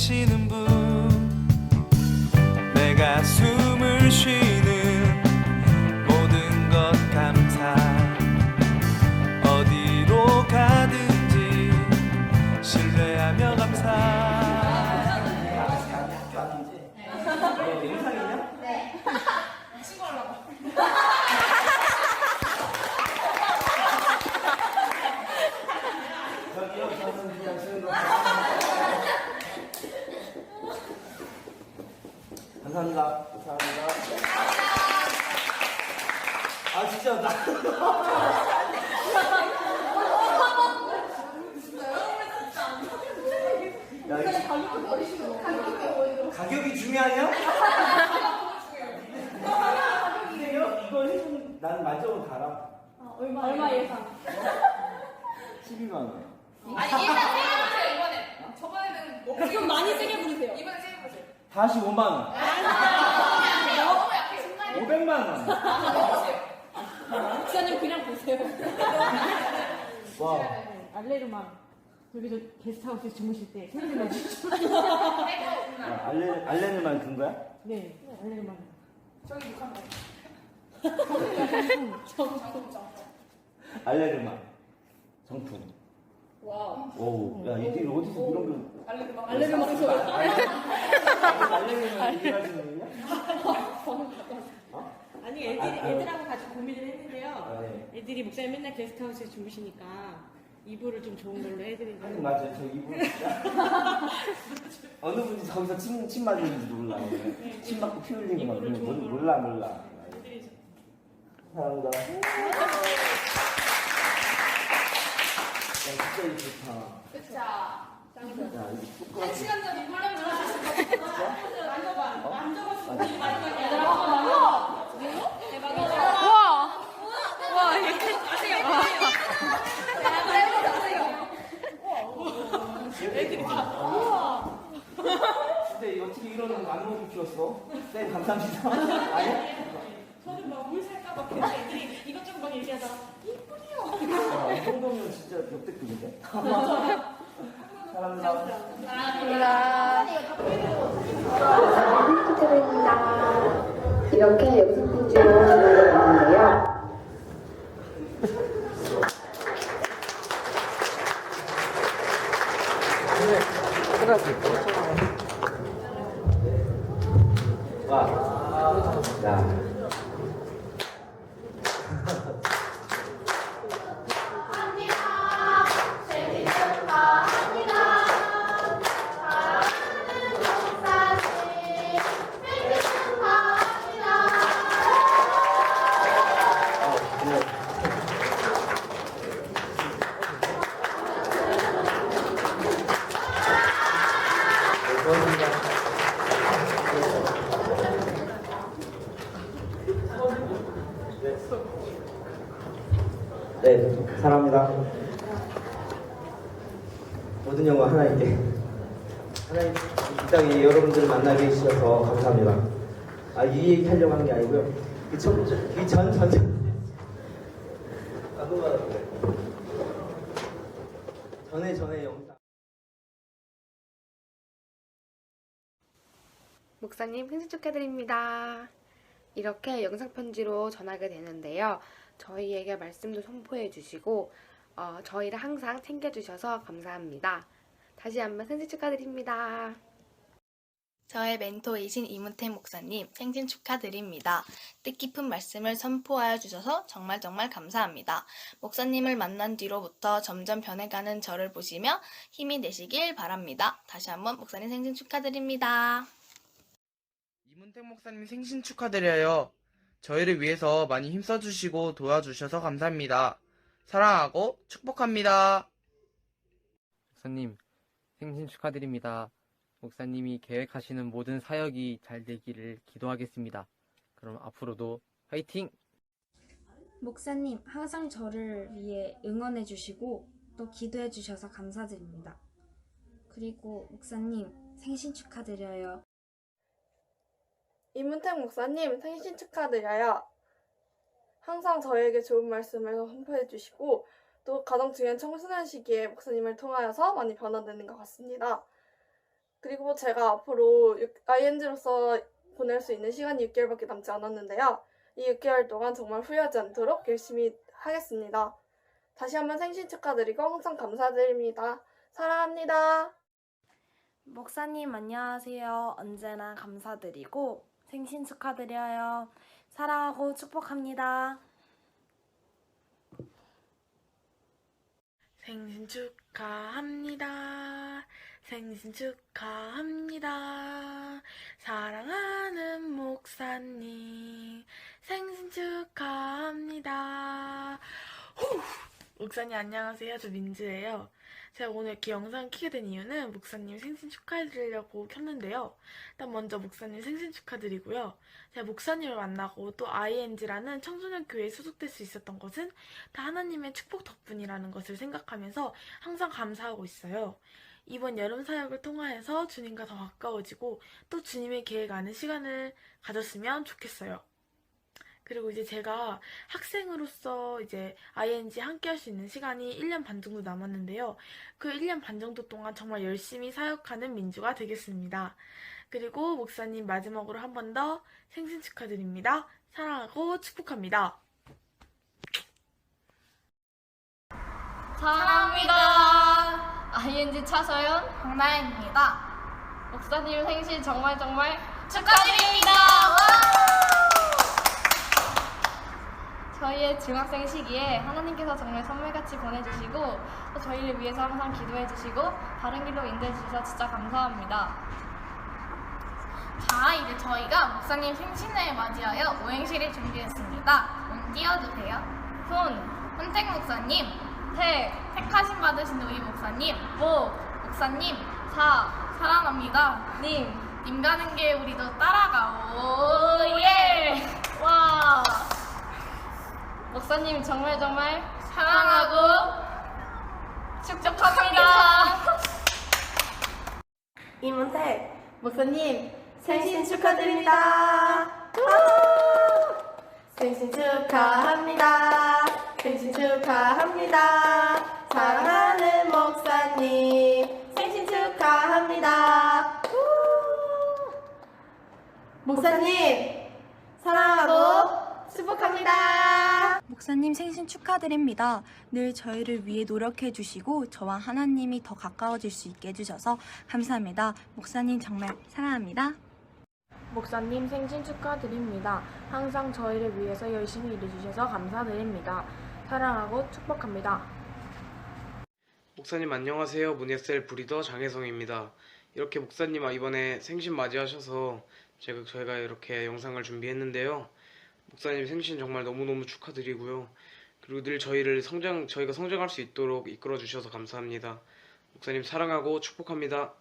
하 야, 이거 가격이 중요하냐? 이거 난 만점으로 달아. 얼마 예상? 12만 원. 아니 일단 세게 보세요 이번에 저번에는 뭐좀 많이 세게 부르세요. 이번에 세게 보세요 다시 5만 원. 너무 약해 500만 원. 목사님 그냥 보세요. 와. 알레르만 여기서 게스트하우스에 주무실 때 생일날 아, 알레, 알레르만 든 거야? 네 알레르만. 저기 욕한 거 알레르만. 정품. 와우 오, 야, 이들이 어디서 이런 걸. 알레르 막 알레르만 소리. 알레르만 얘기하시는 거냐? 아니 애들이 아, 아. 애들하고 같이 고민을 했는데요. 아, 네. 애들이 목사님 맨날 게스트하우스에 주무시니까 이불을 좀 좋은 걸로 아니, 해드리고. 맞아요. 저 이분. 어느 분이 저기서 침, 침 맞는지도 몰라. 침 맞고 피 흘리는 거 이불을 좋은 걸로. 몰라, 몰라. 애들이 사랑합니다. 야, 진짜 이거 좋다. 그쵸 야, 이거 뚜껑. 한 시간 전에 콜라 들어주신 거 만져봐 만져 봤어 근데 어떻게 이런 안목을 키웠어? 쌤, 감사합니다. 아니야? 저는 막물 살까봐 계속 애들이 이것저것 막 얘기하다가 야, 이 정도면 진짜 역대급인데? 사랑합니다. 드립니다. 이렇게 영상 편지로 전화를 받는데요. 와. 야. 하나님 이 땅에 여러분들을 만나게 해주셔서 감사합니다. 아, 이 얘기 하려고 하는 게 아니고요. 그 전, 그 전, 전, 전. 아, 넘어가네. 전에, 전에 영상. 목사님 생신 축하드립니다. 이렇게 영상 편지로 전하게 되는데요. 저희에게 말씀도 선포해 주시고 어, 저희를 항상 챙겨 주셔서 감사합니다. 다시 한번 생신 축하드립니다. 저의 멘토이신 이문태 목사님 생신 축하드립니다. 뜻깊은 말씀을 선포하여 주셔서 정말 정말 감사합니다. 목사님을 만난 뒤로부터 점점 변해가는 저를 보시며 힘이 되시길 바랍니다. 다시 한번 목사님 생신 축하드립니다. 이문택 목사님 생신 축하드려요. 저희를 위해서 많이 힘써주시고 도와주셔서 감사합니다. 사랑하고 축복합니다. 목사님, 생신 축하드립니다. 목사님이 계획하시는 모든 사역이 잘 되기를 기도하겠습니다. 그럼 앞으로도 화이팅! 목사님, 항상 저를 위해 응원해 주시고 또 기도해 주셔서 감사드립니다. 그리고 목사님, 생신 축하드려요. 이문택 목사님 생신 축하드려요. 항상 저에게 좋은 말씀을 선포해 주시고 또 가장 중요한 청소년 시기에 목사님을 통하여서 많이 변화되는 것 같습니다. 그리고 제가 앞으로 ING로서 보낼 수 있는 시간이 6개월밖에 남지 않았는데요. 이 6개월 동안 정말 후회하지 않도록 열심히 하겠습니다. 다시 한번 생신 축하드리고 항상 감사드립니다. 사랑합니다. 목사님 안녕하세요. 언제나 감사드리고 생신 축하드려요. 사랑하고 축복합니다. 생신 축하합니다. 생신 축하합니다. 사랑하는 목사님. 생신 축하합니다. 후! 목사님 안녕하세요. 저 민지예요. 제가 오늘 이렇게 영상 키게 된 이유는 목사님 생신 축하해드리려고 켰는데요. 일단 먼저 목사님 생신 축하드리고요. 제가 목사님을 만나고 또 ING라는 청소년 교회에 소속될 수 있었던 것은 다 하나님의 축복 덕분이라는 것을 생각하면서 항상 감사하고 있어요. 이번 여름 사역을 통하여서 주님과 더 가까워지고 또 주님의 계획 안에 시간을 가졌으면 좋겠어요. 그리고 이제 제가 학생으로서 이제 ING 함께 할 수 있는 시간이 1년 반 정도 남았는데요. 그 1년 반 정도 동안 정말 열심히 사역하는 민주가 되겠습니다. 그리고 목사님 마지막으로 한 번 더 생신 축하드립니다. 사랑하고 축복합니다. 사랑합니다. ING 차서연 박나연입니다. 목사님 생신 정말 정말 축하드립니다. 저희의 중학생 시기에 하나님께서 정말 선물같이 보내주시고 또 저희를 위해서 항상 기도해주시고 바른 길로 인도해주셔서 진짜 감사합니다. 자, 이제 저희가 목사님 생신을 맞이하여 오행시를 준비했습니다. 음, 띄워주세요. 손, hun택 목사님. 택, 택하심 받으신 우리 목사님. 목, 목사님. 사, 사랑합니다. 님, 님 가는 길 우리도 따라가오. 예! 와 목사님 정말 정말 사랑하고 축복합니다. 이문택 목사님 생신 축하드립니다. 생신 축하합니다. 생신 축하합니다. 사랑하는 목사님 생신 축하합니다. 목사님 사랑하고 축복합니다. 목사님 생신 축하드립니다. 늘 저희를 위해 노력해 주시고 저와 하나님이 더 가까워질 수 있게 해주셔서 감사합니다. 목사님 정말 사랑합니다. 목사님 생신 축하드립니다. 항상 저희를 위해서 열심히 일해주셔서 감사드립니다. 사랑하고 축복합니다. 목사님 안녕하세요. 문예셀 브리더 장혜성입니다. 이렇게 목사님 이번에 생신 맞이하셔서 제가 저희가 이렇게 영상을 준비했는데요. 목사님 생신 정말 너무너무 축하드리고요. 그리고 늘 저희를 성장 저희가 성장할 수 있도록 이끌어 주셔서 감사합니다. 목사님 사랑하고 축복합니다.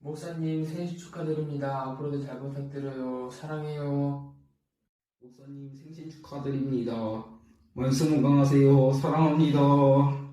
목사님 생신 축하드립니다. 앞으로도 잘 부탁드려요. 사랑해요. 목사님 생신 축하드립니다. 만수무강하세요. 사랑합니다.